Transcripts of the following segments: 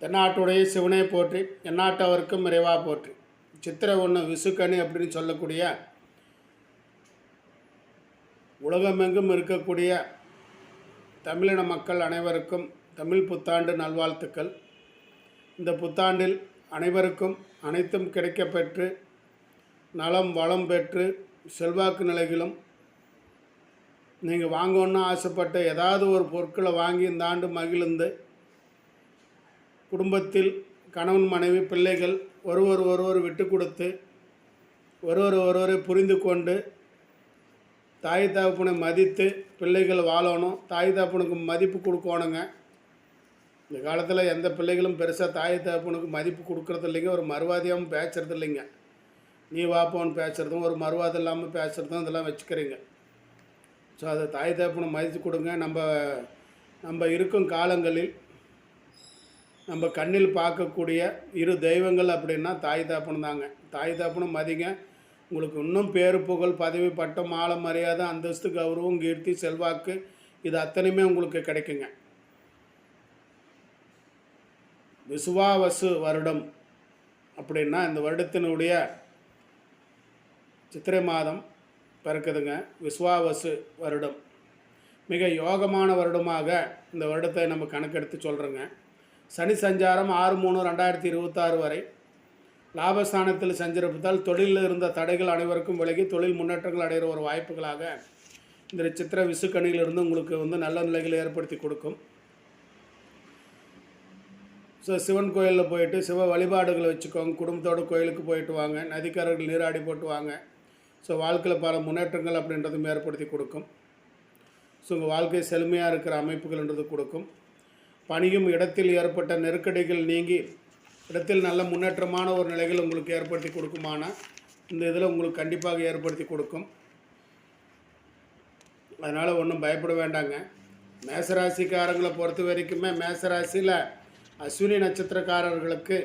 தென்னாட்டுடைய சிவனை போற்றி எந்நாட்டவருக்கும் இறைவா போற்றி. சித்திரை ஒன்று விசுக்கனி அப்படின்னு சொல்லக்கூடிய உலகமெங்கும் இருக்கக்கூடிய தமிழின மக்கள் அனைவருக்கும் தமிழ் புத்தாண்டு நல்வாழ்த்துக்கள். இந்த புத்தாண்டில் அனைவருக்கும் அனைத்தும் கிடைக்கப்பெற்று நலம் வளம் பெற்று செல்வாக்கு நிலைகளும் நீங்கள் வாங்கணும்னு ஆசைப்பட்ட ஏதாவது ஒரு பொருட்களை வாங்கி இந்த ஆண்டு மகிழ்ந்து குடும்பத்தில் கணவன் மனைவி பிள்ளைகள் ஒருவர் ஒருவர் விட்டு கொடுத்து ஒருவர் ஒருவரை புரிந்து கொண்டு தாய் தகப்பனை மதித்து பிள்ளைகள் வாழணும். தாய் தகப்பனுக்கு மதிப்பு கொடுக்கணுங்க. இந்த காலத்தில் எந்த பிள்ளைகளும் பெருசாக தாய் தகப்பனுக்கு மதிப்பு கொடுக்கறது இல்லைங்க. ஒரு மறுவாதியாகவும் பேசுறது இல்லைங்க. நீ வாப்போன்னு பேசுகிறதும் ஒரு மறுவாதம் இல்லாமல் பேசுகிறதும் இதெல்லாம் வச்சுக்கிறீங்க. ஸோ அதை தாய் தகப்பனை மதித்து கொடுங்க. நம்ம நம்ம இருக்கும் காலங்களில் நம்ம கண்ணில் பார்க்கக்கூடிய இரு தெய்வங்கள் அப்படின்னா தாய் தாப்பனும் தாங்க. தாய் தாப்பனும் மதிங்க. உங்களுக்கு இன்னும் பேரு புகழ் பதவி பட்டம் மாலை மரியாதை அந்தஸ்து கௌரவம் கீர்த்தி செல்வாக்கு இது அத்தனையுமே உங்களுக்கு கிடைக்குங்க. விசுவாவசு வருடம் அப்படின்னா இந்த வருடத்தினுடைய சித்திரை மாதம் பிறக்குதுங்க. விஸ்வாவசு வருடம். மிக யோகமான வருடமாக இந்த வருடத்தை நம்ம கணக்கெடுத்து சொல்கிறோங்க சனி சஞ்சாரம் ஆறு மூணு ரெண்டாயிரத்தி இருபத்தாறு வரை. லாபஸ்தானத்தில் சஞ்சரிப்பதால் தொழிலில் இருந்த தடைகள் அனைவருக்கும் விலகி தொழில் முன்னேற்றங்கள் அடைகிற ஒரு வாய்ப்புகளாக இந்த சித்திர விசுக்கணியிலிருந்து உங்களுக்கு வந்து நல்ல நிலைகளை ஏற்படுத்தி கொடுக்கும். ஸோ சிவன் கோயிலில் போயிட்டு சிவ வழிபாடுகளை வச்சுக்கோங்க. குடும்பத்தோட கோயிலுக்கு போயிட்டு வாங்க. நதிக்காரர்கள் நீராடி போட்டு வாங்க. ஸோ வாழ்க்கையில் பல முன்னேற்றங்கள் அப்படின்றதும் ஏற்படுத்தி கொடுக்கும். ஸோ உங்கள் வாழ்க்கை செழுமையாக இருக்கிற அமைப்புகள்ன்றது கொடுக்கும். பணியும் இடத்தில் ஏற்பட்ட நெருக்கடிகள் நீங்கி இடத்தில் நல்ல முன்னேற்றமான ஒரு நிலைகள் உங்களுக்கு ஏற்படுத்தி கொடுக்குமான இந்த இதில் உங்களுக்கு கண்டிப்பாக ஏற்படுத்தி கொடுக்கும். அதனால் ஒன்றும் பயப்பட வேண்டாங்க. மேசராசிக்காரங்களை பொறுத்த வரைக்குமே மேசராசியில் அஸ்வினி நட்சத்திரக்காரர்களுக்கு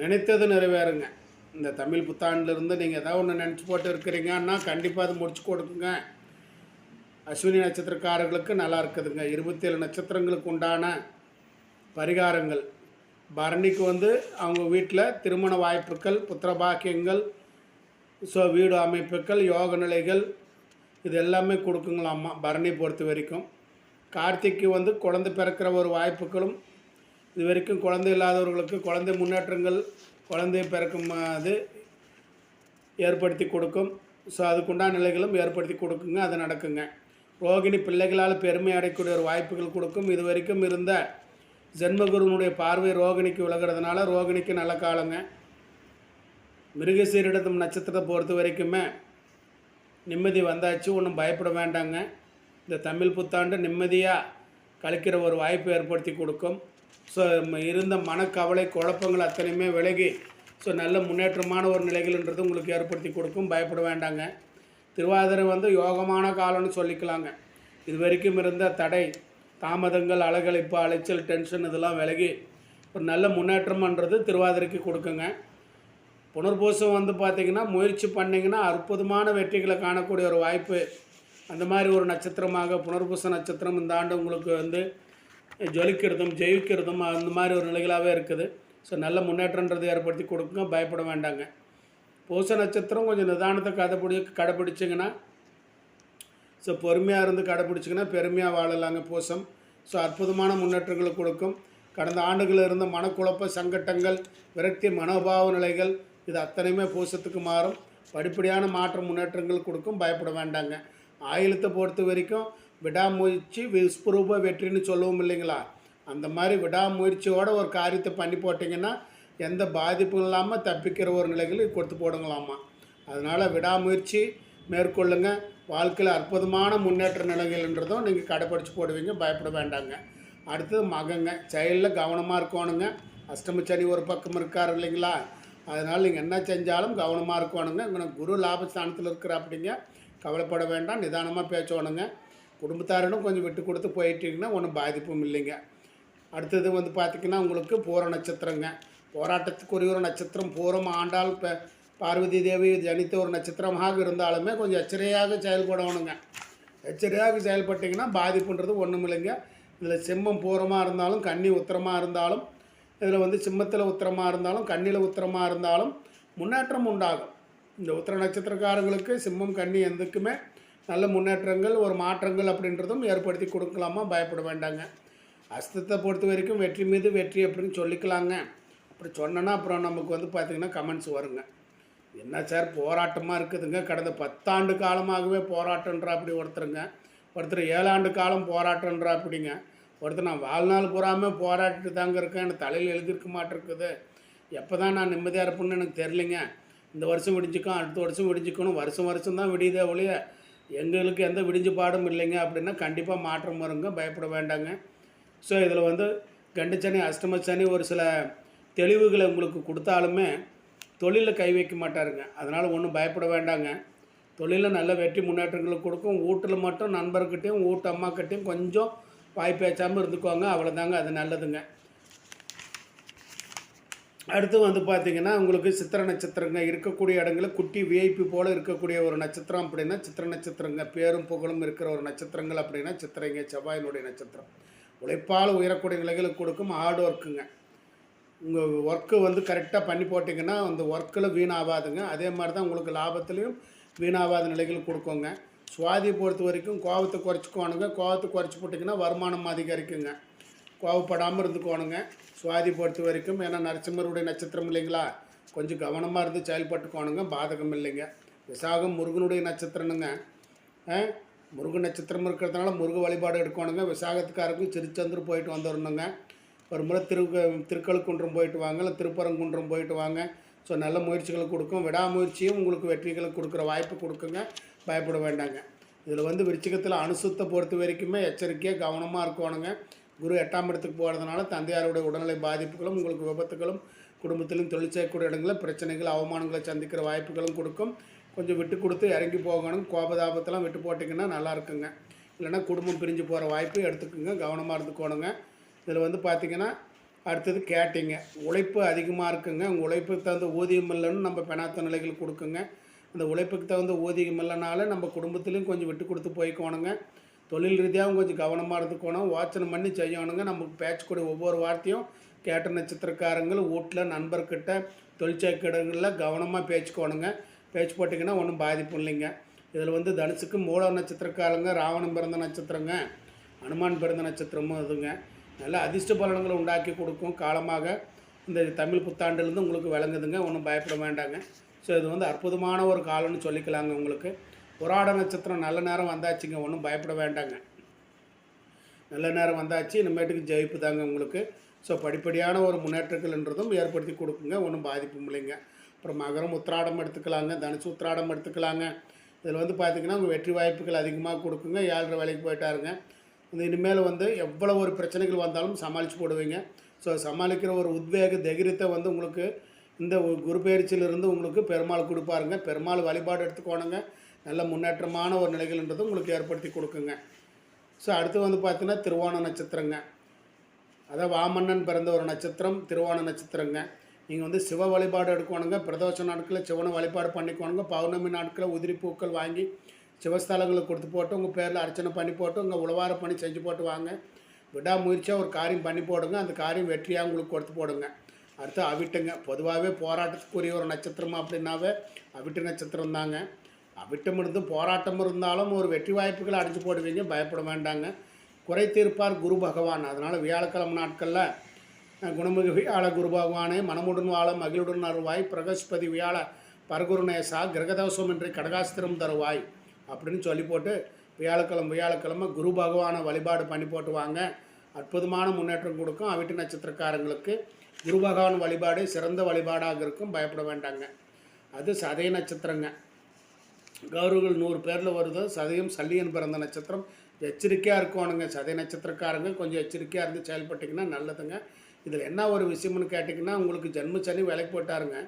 நினைத்தது நிறைவேறுங்க. இந்த தமிழ் புத்தாண்டிலிருந்து நீங்கள் ஏதாவது ஒன்று நினச்சி போட்டு இருக்கிறீங்கன்னா கண்டிப்பாக அது முடிச்சு கொடுக்குங்க. அஸ்வினி நட்சத்திரக்காரர்களுக்கு நல்லா இருக்குதுங்க. இருபத்தேழு நட்சத்திரங்களுக்கு உண்டான பரிகாரங்கள். பரணிக்கு வந்து அவங்க வீட்டில் திருமண வாய்ப்புகள் புத்திர பாக்கியங்கள் ஸோ வீடு அமைப்புகள் யோக நிலைகள் இது எல்லாமே கொடுக்குங்களாம்மா பரணி பொறுத்த வரைக்கும். கார்த்திக்கு வந்து குழந்தை பிறக்கிற ஒரு வாய்ப்புகளும் இது வரைக்கும் குழந்தை இல்லாதவர்களுக்கு குழந்தை முன்னேற்றங்கள் குழந்தை பிறக்கும் அது ஏற்படுத்தி கொடுக்கும். ஸோ அதுக்குண்டான நிலைகளும் ஏற்படுத்தி கொடுக்குங்க அது நடக்குங்க. ரோகிணி பிள்ளைகளால் பெருமை அடையக்கூடிய ஒரு வாய்ப்புகள் கொடுக்கும். இது வரைக்கும் இருந்த ஜென்மகுருவனுடைய பார்வை ரோகிணிக்கு விலகிறதுனால ரோகிணிக்கு நல்ல காலங்க. மிருகசீரிடத்தும் நட்சத்திரத்தை பொறுத்த வரைக்குமே நிம்மதி வந்தாச்சு ஒன்றும் பயப்பட வேண்டாங்க. இந்த தமிழ் புத்தாண்டு நிம்மதியாக கழிக்கிற ஒரு வாய்ப்பு ஏற்படுத்தி கொடுக்கும். ஸோ இருந்த மனக்கவலை குழப்பங்கள் அத்தனையுமே விலகி ஸோ நல்ல முன்னேற்றமான ஒரு நிலைகள்ன்றது உங்களுக்கு ஏற்படுத்தி கொடுக்கும். பயப்பட வேண்டாங்க. திருவாதிரை வந்து யோகமான காலம்னு சொல்லிக்கலாங்க. இது வரைக்கும் இருந்த தடை தாமதங்கள் அலகழிப்பு அலைச்சல் டென்ஷன் இதெல்லாம் விலகி ஒரு நல்ல முன்னேற்றம்ன்றது திருவாதிரைக்கு கொடுக்குங்க. புனர்பூசம் வந்து பார்த்திங்கன்னா முயற்சி பண்ணிங்கன்னா அற்புதமான வெற்றிகளை காணக்கூடிய ஒரு வாய்ப்பு. அந்த மாதிரி ஒரு நட்சத்திரமாக புனர்பூச நட்சத்திரம் இந்த ஆண்டு உங்களுக்கு வந்து ஜொலிக்கிறதும் ஜெயிக்கிறதும் அந்த மாதிரி ஒரு நிலைகளாகவே இருக்குது. ஸோ நல்ல முன்னேற்றன்றது ஏற்படுத்தி கொடுக்குங்க பயப்பட வேண்டாங்க. பூச நட்சத்திரம் கொஞ்சம் நிதானத்தை கதைப்பிடி கடைப்பிடிச்சிங்கன்னா ஸோ பொறுமையாக இருந்து கடைப்பிடிச்சிங்கன்னா பெருமையாக வாழலாங்க பூசம். ஸோ அற்புதமான முன்னேற்றங்களை கொடுக்கும். கடந்த ஆண்டுகளில் இருந்த மனக்குழப்ப சங்கட்டங்கள் விரக்தி மனோபாவ நிலைகள் இது அத்தனையுமே பூசத்துக்கு மாறும். படிப்படியான மாற்ற முன்னேற்றங்கள் கொடுக்கும். பயப்பட வேண்டாங்க. ஆயுளத்தை பொறுத்த வரைக்கும் விடாமுயற்சி விஸ்வரூப வெற்றின்னு சொல்லுவோம் இல்லைங்களா? அந்த மாதிரி விடாமுயற்சியோட ஒரு காரியத்தை பண்ணி போட்டிங்கன்னா எந்த பாதிப்பும் இல்லாமல் தப்பிக்கிற ஒரு நிலைகள் கொடுத்து போடுங்களாமா அதனால் விடாமுயற்சி மேற்கொள்ளுங்க. வாழ்க்கையில் அற்புதமான முன்னேற்ற நிலைகள்ன்றதும் நீங்கள் கடைப்பிடிச்சு போடுவீங்க பயப்பட வேண்டாங்க. அடுத்தது மகங்க. செயலில் கவனமாக இருக்கணுங்க. அஷ்டமச்சனி ஒரு பக்கம் இருக்கார் இல்லைங்களா? அதனால் நீங்கள் என்ன செஞ்சாலும் கவனமாக இருக்கணுங்க. உங்களுக்கு குரு லாபஸ்தானத்தில் இருக்கிற அப்படிங்க. கவலைப்பட வேண்டாம். நிதானமாக பேசணுங்க. குடும்பத்தாரிடம் கொஞ்சம் விட்டு கொடுத்து போயிட்டீங்கன்னா ஒன்றும் பாதிப்பும் இல்லைங்க. அடுத்தது வந்து பார்த்திங்கன்னா உங்களுக்கு பூர நட்சத்திரங்க. போராட்டத்துக்குரிய ஒரு நட்சத்திரம் பூரம் ஆண்டால் இப்போ பார்வதி தேவி ஜனித்த ஒரு நட்சத்திரமாக இருந்தாலுமே கொஞ்சம் எச்சரிக்கையாக செயல்படணுங்க. எச்சரிக்கையாக செயல்பட்டிங்கன்னா பாதிப்புன்றது ஒன்றும் இல்லைங்க இதில் சிம்மம் பூரமாக இருந்தாலும் கன்னி உத்தரமாக இருந்தாலும் இதில் வந்து சிம்மத்தில் உத்தரமாக இருந்தாலும் கண்ணியில் உத்தரமாக இருந்தாலும் முன்னேற்றம் உண்டாகும். இந்த உத்தர நட்சத்திரக்காரங்களுக்கு சிம்மம் கன்னி எதுக்குமே நல்ல முன்னேற்றங்கள் ஒரு மாற்றங்கள் அப்படின்றதும் ஏற்படுத்தி கொடுக்கலாமா? பயப்பட வேண்டாங்க. அஸ்தத்தை பொறுத்த வரைக்கும் வெற்றி மீது வெற்றி அப்படின்னு சொல்லிக்கலாங்க. அப்படி சொன்னோன்னா அப்புறம் நமக்கு வந்து பார்த்திங்கன்னா கமெண்ட்ஸ் வருங்க. என்ன சார் போராட்டமாக இருக்குதுங்க? கடந்த பத்தாண்டு காலமாகவே போராட்டன்றா அப்படி ஒருத்தருங்க. ஒருத்தர் ஏழாண்டு காலம் போராட்டன்றா அப்படிங்க. ஒருத்தர் நான் வாழ்நாள் பூராமல் போராட்டிட்டு தாங்க இருக்கேன். எனக்கு தலையில் எழுதியிருக்க மாட்டிருக்குது. எப்போ தான் நான் நிம்மதியாக இருப்பேன்னு எனக்கு தெரிலிங்க இந்த வருஷம் விடிஞ்சிக்கும் அடுத்த வருஷம் விடிஞ்சுக்கணும் வருஷம் வருஷம் தான் விடியுதே ஒழிய எங்களுக்கு எந்த விடிஞ்சு பாடும் இல்லைங்க அப்படின்னா கண்டிப்பாக மாற்றம் வருங்க. பயப்பட வேண்டாங்க. ஸோ இதில் வந்து கண்டுச்சனி அஷ்டமச்சனி ஒரு சில தெளிவுகளை உங்களுக்கு கொடுத்தாலுமே தொழிலில் கை வைக்க மாட்டாருங்க. அதனால் ஒன்றும் பயப்பட வேண்டாங்க. தொழிலில் நல்ல வெற்றி முன்னேற்றங்களை கொடுக்கும். வீட்டில் மட்டும் நண்பர்கிட்டையும் வீட்டு அம்மாக்கிட்டையும் கொஞ்சம் வாய் பேச்சாமல் இருந்துக்கோங்க. அவ்வளோதாங்க அது நல்லதுங்க. அடுத்து வந்து பார்த்தீங்கன்னா உங்களுக்கு சித்திர நட்சத்திரங்க இருக்கக்கூடிய இடங்களில் குட்டி விஐபி போல் இருக்கக்கூடிய ஒரு நட்சத்திரம் அப்படின்னா சித்திர நட்சத்திரங்க. பேரும் புகழும் இருக்கிற ஒரு நட்சத்திரங்கள் அப்படின்னா சித்திரைங்க செவ்வாயினுடைய நட்சத்திரம். உழைப்பால் உயரக்கூடிய நிலைகளுக்கு கொடுக்கும் ஹார்ட் ஒர்க்குங்க உங்கள் ஒர்க்கு வந்து கரெக்டாக பண்ணி போட்டிங்கன்னா அந்த ஒர்க்கில் வீணாகாதுங்க அதே மாதிரி தான் உங்களுக்கு லாபத்துலேயும் வீணாகாத நிலைகள் கொடுக்குங்க. சுவாதி பொறுத்த வரைக்கும் கோபத்தை குறைச்சிக்கோணுங்க கோபத்தை குறைச்சி போட்டிங்கன்னா வருமானம் அதிகரிக்குங்க. கோவப்படாமல் இருந்துக்கோணுங்க சுவாதி பொறுத்த வரைக்கும் ஏன்னா நரசிம்மருடைய நட்சத்திரம் இல்லைங்களா? கொஞ்சம் கவனமாக இருந்து செயல்பட்டுக்கோணுங்க பாதகம் இல்லைங்க. விசாகம் முருகனுடைய நட்சத்திரனுங்க. முருகன் நட்சத்திரம் இருக்கிறதுனால முருக வழிபாடு எடுக்கணுங்க விசாகத்துக்காருக்கும் திருச்செந்தூர் போயிட்டு வந்துடணுங்க ஒரு முறை திரு திருக்கழுக்குன்றம் போயிட்டு வாங்க இல்லை திருப்பரங்குன்றம் போயிட்டு வாங்க. ஸோ நல்ல முயற்சிகளை கொடுக்கும். விடாமுயற்சியும் உங்களுக்கு வெற்றிகளை கொடுக்குற வாய்ப்பு கொடுக்குங்க. பயப்பட வேண்டாங்க. இதில் வந்து விருச்சிகத்தில் அனுசுத்தை பொறுத்த வரைக்குமே எச்சரிக்கையாக கவனமாக இருக்கணுங்க. குரு எட்டாம் இடத்துக்கு போகிறதுனால தந்தையாருடைய உடல்நிலை பாதிப்புகளும் உங்களுக்கு விபத்துகளும் குடும்பத்திலும் தொழில் செய்யக்கூடிய இடங்களில் பிரச்சனைகள் அவமானங்களை சந்திக்கிற வாய்ப்புகளும் கொடுக்கும். கொஞ்சம் விட்டு கொடுத்து இறங்கி போகணும். கோபதாபத்தெல்லாம் விட்டு போட்டிங்கன்னா நல்லா இருக்குங்க. இல்லைன்னா குடும்பம் பிரிஞ்சு போகிற வாய்ப்பு எடுத்துக்கோங்க. கவனமாக இருந்துக்கோணுங்க. இதில் வந்து பார்த்திங்கன்னா அடுத்தது கேட்டிங்க. உழைப்பு அதிகமாக இருக்குங்க. உங்கள் உழைப்புக்கு தகுந்த ஊதியம் இல்லைன்னு நம்ம பெணாத்த நிலைகள் கொடுக்குங்க. அந்த உழைப்புக்கு தகுந்த ஊதியம் இல்லைனால நம்ம குடும்பத்துலேயும் கொஞ்சம் விட்டு கொடுத்து போய்க்கோணுங்க. தொழில் ரீதியாகவும் கொஞ்சம் கவனமாக இருந்துக்கணும். வாட்சனை பண்ணி செய்யணுங்க. நமக்கு பேச்சக்கூடிய ஒவ்வொரு வார்த்தையும் கேட்ட நட்சத்திரக்காரங்கள் வீட்டில் நண்பர்கிட்ட தொழிற்சாலைகளில் கவனமாக பேச்சுக்கோணுங்க. பேச்சு போட்டிங்கன்னா ஒன்றும் பாதிப்பு இல்லைங்க. இதில் வந்து தனுசுக்கு மூல நட்சத்திரக்காரங்க ராவணன் பிறந்த நட்சத்திரங்க அனுமான் பிறந்த நட்சத்திரமும் அதுங்க. நல்ல அதிர்ஷ்ட பலன்களை உண்டாக்கி கொடுக்கும் காலமாக இந்த தமிழ் புத்தாண்டுலேருந்து உங்களுக்கு விளங்குதுங்க. ஒன்றும் பயப்பட வேண்டாங்க. ஸோ இது வந்து அற்புதமான ஒரு காலம்னு சொல்லிக்கலாங்க உங்களுக்கு. புராட நட்சத்திரம் நல்ல நேரம் வந்தாச்சுங்க. ஒன்றும் பயப்பட வேண்டாங்க. நல்ல நேரம் வந்தாச்சு. இனிமேட்டுக்கு ஜெயிப்பு தாங்க உங்களுக்கு. ஸோ படிப்படியான ஒரு முன்னேற்றங்கள்ன்றதும் ஏற்படுத்தி கொடுக்குங்க. ஒன்றும் பாதிப்பும் இல்லைங்க. அப்புறம் மகரம் உத்திராடம் எடுத்துக்கலாங்க. தனுசு உத்திராடம் எடுத்துக்கலாங்க. இதில் வந்து பார்த்திங்கன்னா உங்கள் வெற்றி வாய்ப்புகள் அதிகமாக கொடுக்குங்க. ஏழரை வேலைக்கு போயிட்டாருங்க. இனிமேல் வந்து எவ்வளோ ஒரு பிரச்சனைகள் வந்தாலும் சமாளித்து போடுவீங்க. ஸோ சமாளிக்கிற ஒரு உத்வேக தைரியத்தை வந்து உங்களுக்கு இந்த குரு பயிற்சியிலிருந்து உங்களுக்கு பெருமாள் கொடுப்பாருங்க. பெருமாள் வழிபாடு எடுத்துக்கோணுங்க. நல்ல முன்னேற்றமான ஒரு நிலைகள்ன்றது உங்களுக்கு ஏற்படுத்தி கொடுக்குங்க. ஸோ அடுத்து வந்து பார்த்தீங்கன்னா திருவோண நட்சத்திரங்க. அதான் வாமன்னன் பிறந்த ஒரு நட்சத்திரம் திருவோண நட்சத்திரங்க. நீங்கள் வந்து சிவ வழிபாடு எடுக்கணுங்க. பிரதோஷ நாட்களில் சிவனை வழிபாடு பண்ணிக்கோணுங்க. பௌர்ணமி நாட்களில் உதிரி பூக்கள் வாங்கி சிவஸ்தலங்களுக்கு கொடுத்து போட்டு உங்கள் பேரில் அர்ச்சனை பண்ணி போட்டு உங்கள் உழவார பண்ணி செஞ்சு போட்டு வாங்க. விடாமுயற்சியாக ஒரு காரியம் பண்ணி போடுங்க. அந்த காரியம் வெற்றியாக உங்களுக்கு கொடுத்து போடுங்க. அடுத்து அவிட்டுங்க. பொதுவாகவே போராட்டத்துக்குரிய ஒரு நட்சத்திரம் அப்படின்னாவே அவிட்டு நட்சத்திரம் தாங்க. அவிட்டம் இருந்து போராட்டம் இருந்தாலும் ஒரு வெற்றி வாய்ப்புகளை அடிச்சு போடுவீங்க. பயப்பட வேண்டாங்க. குறை தீர்ப்பார் குரு பகவான். அதனால் வியாழக்கிழமை நாட்களில் குணமிகு வியாழ குரு பகவானே மனமுடன் வாழ மகிழுடன் அருவாய் பிரகஸ்பதி வியாழ பரகுருநேசா கிரகதவசம் என்று கடகாஸ்திரம் தருவாய். அப்படின்னு சொல்லி போட்டு வியாழக்கிழமை வியாழக்கிழமை குரு பகவானை வழிபாடு பண்ணி போட்டு வாங்க அற்புதமான முன்னேற்றம் கொடுக்கும். அவிட்டு நட்சத்திரக்காரங்களுக்கு குரு பகவான் வழிபாடு சிறந்த வழிபாடாக இருக்கும். பயப்பட வேண்டாங்க. அது சதய நட்சத்திரங்க. கௌரவர்கள் நூறு பேரில் வருது. சதயம் சல்லியன் பிறந்த நட்சத்திரம். எச்சரிக்கையாக இருக்கணுங்க. சதய நட்சத்திரக்காரங்க கொஞ்சம் எச்சரிக்கையாக இருந்து செயல்பட்டிங்கன்னா நல்லதுங்க. இதில் என்ன ஒரு விஷயம்னு கேட்டிங்கன்னா உங்களுக்கு ஜென்ம சனி விலைக்கு போட்டாருங்க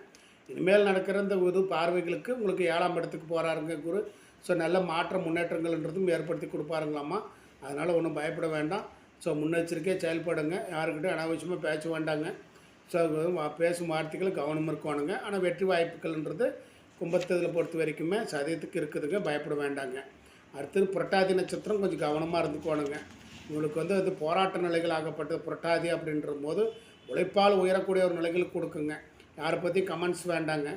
இனிமேல் நடக்கிற இந்த இது பார்வைகளுக்கு உங்களுக்கு ஏழாம் இடத்துக்கு போகிறாருங்க குரு. ஸோ நல்ல மாற்ற முன்னேற்றங்கள்ன்றதும் ஏற்படுத்தி கொடுப்பாருங்களாம்மா. அதனால் ஒன்றும் பயப்பட வேண்டாம். ஸோ முன்னெச்சரிக்கையாக செயல்படுங்க. யாருக்கிட்டும் அனாவசியமாக பேச வேண்டாங்க. ஸோ பேசும் வார்த்தைகள் கவனம் இருக்கணுங்க. ஆனால் வெற்றி வாய்ப்புகள்ன்றது கும்பத்ததில் பொறுத்த வரைக்குமே சதயத்துக்கு இருக்குதுங்க. பயப்பட வேண்டாங்க. அடுத்தது புரட்டாதி நட்சத்திரம் கொஞ்சம் கவனமாக இருந்துக்கோணுங்க. உங்களுக்கு வந்து அது போராட்ட நிலைகள் ஆகப்பட்டது. புரட்டாதி அப்படின்ற போது உழைப்பால் உயரக்கூடிய ஒரு நிலைகளுக்கு கொடுக்குங்க. யாரை பற்றி கமெண்ட்ஸ் வேண்டாங்க.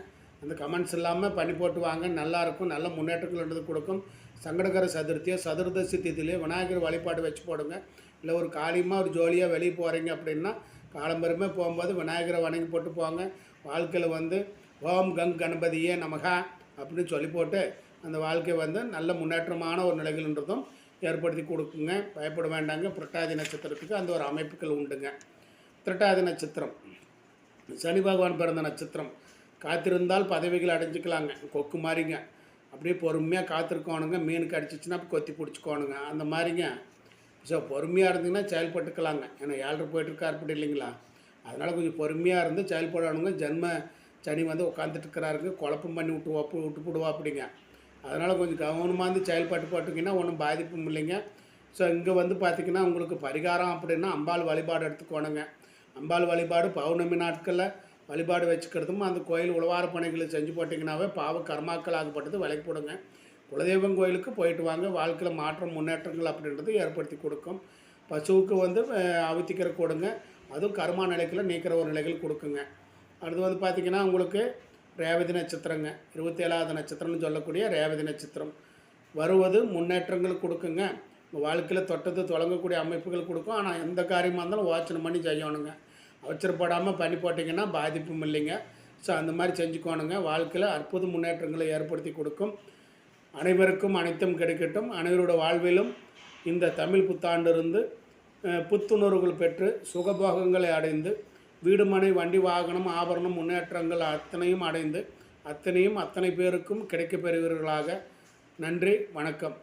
அந்த கமெண்ட்ஸ் இல்லாமல் பண்ணி போட்டு வாங்க நல்லாயிருக்கும் நல்ல முன்னேற்றங்கள் என்றது கொடுக்கும். சங்கடகர சதுர்த்தியோ சதுர்தசி திதியிலே விநாயகர் வழிபாடு வச்சு போடுங்க. இல்லை ஒரு காலியமாக ஒரு ஜோலியாக வெளியே போகிறீங்க அப்படின்னா காலம்பரமே போகும்போது விநாயகரை வணங்கி போட்டு போங்க. வாழ்க்கையில் வந்து ஓம் கங் கணபதியே நமகா அப்படின்னு சொல்லி போட்டு அந்த வாழ்க்கை வந்து நல்ல முன்னேற்றமான ஒரு நிலைகள்ன்றதும் ஏற்படுத்தி கொடுக்குங்க. பயப்பட வேண்டாங்க. புரட்டாதி நட்சத்திரத்துக்கு அந்த ஒரு அமைப்புகள் உண்டுங்க. திரட்டாதி நட்சத்திரம். சனி பகவான் பிறந்த நட்சத்திரம். காத்திருந்தால் பதவிகள் அடைஞ்சிக்கலாங்க. கொக்கு மாதிரிங்க அப்படியே பொறுமையாக காத்திருக்கோணுங்க. மீன் கடிச்சிச்சுன்னா கொத்தி பிடிச்சிக்கோணுங்க. அந்த மாதிரிங்க ஸோ பொறுமையாக இருந்தீங்கன்னா செயல்பட்டுக்கலாங்க. ஏன்னா ஏழரை போயிட்டுருக்காரு அப்படி இல்லைங்களா? அதனால் கொஞ்சம் பொறுமையாக இருந்து செயல்படணுங்க. ஜென்ம சனி வந்து உட்காந்துட்டு இருக்கிறாருங்க குழப்பம் பண்ணி விட்டு ஒப்பு விட்டு போடுவா அப்படிங்க அதனால் கொஞ்சம் கவனமாக இருந்து செயல்பட்டு போட்டிங்கன்னா ஒன்றும் பாதிப்பும் இல்லைங்க. ஸோ இங்கே வந்து பார்த்திங்கன்னா உங்களுக்கு பரிகாரம் அப்படின்னா அம்பாள் வழிபாடு எடுத்துக்கோணுங்க. அம்பாள் வழிபாடு பௌர்ணமி நாட்களில் வழிபாடு வச்சுக்கிறதும் அந்த கோயில் உழவார பணிகளை செஞ்சு போட்டிங்கனாவே பாவ கர்மாக்கள் ஆகப்பட்டது விலைக்கு போடுங்க. குலதெய்வம் கோயிலுக்கு போயிட்டு வாங்க. வாழ்க்கையில் மாற்றம் முன்னேற்றங்கள் அப்படின்றது ஏற்படுத்தி கொடுக்கும். பசுவுக்கு வந்து அஹ், அவித்திக்கிற கொடுங்க அதுவும் கர்மா நிலைக்குள்ள நீக்கிற ஒரு நிலைகள் கொடுக்குங்க. அடுத்து வந்து பார்த்திங்கன்னா உங்களுக்கு ரேவதி நட்சத்திரங்க. இருபத்தி ஏழாவது நட்சத்திரம்னு சொல்லக்கூடிய ரேவதி நட்சத்திரம். வருவது முன்னேற்றங்கள் கொடுக்குங்க. உங்கள் வாழ்க்கையில் தொட்டது தொடங்கக்கூடிய அமைப்புகள் கொடுக்கும். ஆனால் எந்த காரியமாக இருந்தாலும் யோசனை பண்ணி செய்யணுங்க. அவசரப்படாமல் பண்ணி போட்டிங்கன்னா பாதிப்பும் இல்லைங்க. ஸோ அந்த மாதிரி செஞ்சுக்கோணுங்க. வாழ்க்கையில் அற்புத முன்னேற்றங்களை ஏற்படுத்தி கொடுக்கும். அனைவருக்கும் அனைத்தும் கிடைக்கட்டும். அனைவரோட வாழ்விலும் இந்த தமிழ் புத்தாண்டிருந்து புத்துணர்வுகள் பெற்று சுகபோகங்களை அடைந்து வீடு மனை வண்டி வாகனம் ஆபரணம் முன்னேற்றங்கள் அத்தனையும் அடைந்து அத்தனையும் அத்தனை பேருக்கும் கிடைக்கப்பெறுவீர்களாக. நன்றி வணக்கம்.